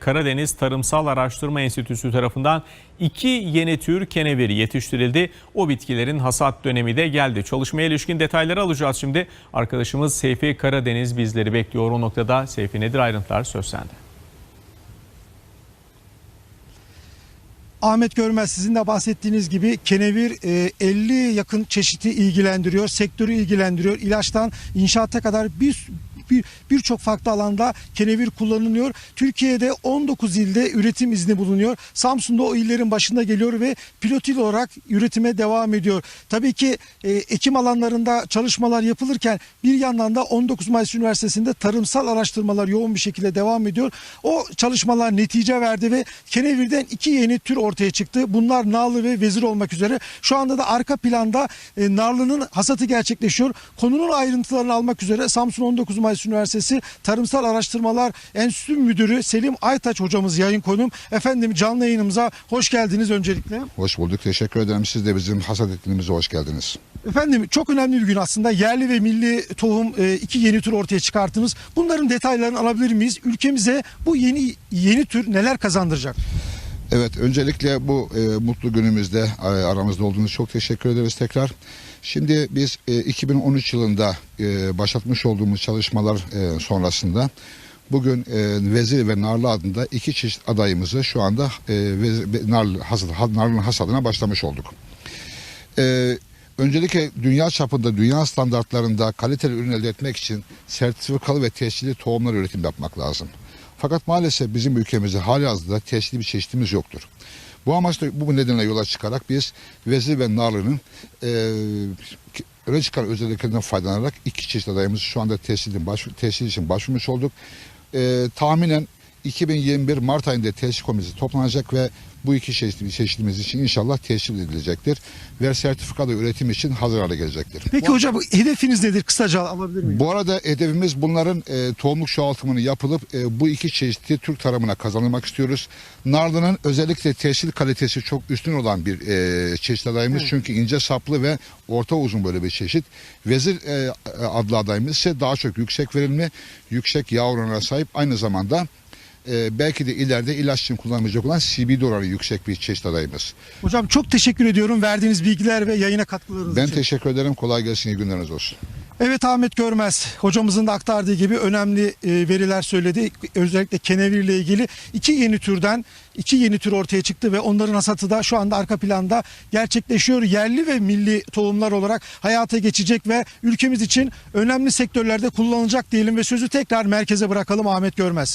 Karadeniz Tarımsal Araştırma Enstitüsü tarafından iki yeni tür kenevir yetiştirildi. O bitkilerin hasat dönemi de geldi. Çalışmaya ilişkin detayları alacağız şimdi. Arkadaşımız Seyfi Karadeniz bizleri bekliyor o noktada. Seyfi nedir ayrıntılar söz sende. Ahmet Görmez sizin de bahsettiğiniz gibi kenevir e, 50 yakın çeşidi ilgilendiriyor, sektörü ilgilendiriyor. İlaçtan inşaata kadar bir bir- birçok farklı alanda kenevir kullanılıyor. Türkiye'de 19 ilde üretim izni bulunuyor. Samsun'da o illerin başında geliyor ve pilot il olarak üretime devam ediyor. Tabii ki e, ekim alanlarında çalışmalar yapılırken bir yandan da 19 Mayıs Üniversitesi'nde tarımsal araştırmalar yoğun bir şekilde devam ediyor. O çalışmalar netice verdi ve kenevirden iki yeni tür ortaya çıktı. Bunlar narlı ve vezir olmak üzere. Şu anda da arka planda e, narlının hasatı gerçekleşiyor. Konunun ayrıntılarını almak üzere Samsun 19 Mayıs Üniversitesi Tarımsal Araştırmalar Enstitüsü Müdürü Selim Aytaç hocamız yayın konum. Efendim canlı yayınımıza hoş geldiniz öncelikle. Hoş bulduk. Teşekkür ederim. Siz de bizim hasat etkinliğimize hoş geldiniz. Efendim çok önemli bir gün aslında. Yerli ve milli tohum e, iki yeni tür ortaya çıkarttınız. Bunların detaylarını alabilir miyiz? Ülkemize bu yeni yeni tür neler kazandıracak? Evet, öncelikle bu e, mutlu günümüzde e, aramızda olduğunuz çok teşekkür ederiz tekrar. Şimdi biz e, 2013 yılında e, başlatmış olduğumuz çalışmalar e, sonrasında bugün e, Vezir ve Narlı adında iki çeşit adayımızı şu anda e, Vezir- Narlı, hasat, Narlı'nın hasadına başlamış olduk. Ee, öncelikle dünya çapında, dünya standartlarında kaliteli ürün elde etmek için sertifikalı ve tescilli tohumlar üretim yapmak lazım. Fakat maalesef bizim ülkemizde hali hazırda tescilli bir çeşitimiz yoktur. Bu amaçla bu nedenle yola çıkarak biz vezir ve narlının e, öne özelliklerinden faydalanarak iki çeşit adayımızı şu anda tescilin baş, tescil için başvurmuş olduk. E, tahminen 2021 Mart ayında tescil komitesi toplanacak ve bu iki çeşit, çeşitimiz için inşallah tescil edilecektir. Ve sertifikalı üretim için hazır hale gelecektir. Peki hocam hedefiniz nedir? Kısaca alabilir miyim? Bu arada hedefimiz bunların e, tohumluk çoğaltımını yapılıp e, bu iki çeşitli Türk tarımına kazanılmak istiyoruz. Narlı'nın özellikle tescil kalitesi çok üstün olan bir e, çeşit adayımız. Çünkü ince saplı ve orta uzun böyle bir çeşit. Vezir e, adlı adayımız ise daha çok yüksek verimli, yüksek yağ oranına sahip. Aynı zamanda e, belki de ileride ilaç için kullanılacak olan CBD oranı yüksek bir çeşit adayımız. Hocam çok teşekkür ediyorum verdiğiniz bilgiler ve yayına katkılarınız Ben için. teşekkür ederim. Kolay gelsin. iyi günleriniz olsun. Evet Ahmet Görmez hocamızın da aktardığı gibi önemli e, veriler söyledi. Özellikle kenevirle ilgili iki yeni türden iki yeni tür ortaya çıktı ve onların hasatı da şu anda arka planda gerçekleşiyor. Yerli ve milli tohumlar olarak hayata geçecek ve ülkemiz için önemli sektörlerde kullanılacak diyelim ve sözü tekrar merkeze bırakalım Ahmet Görmez.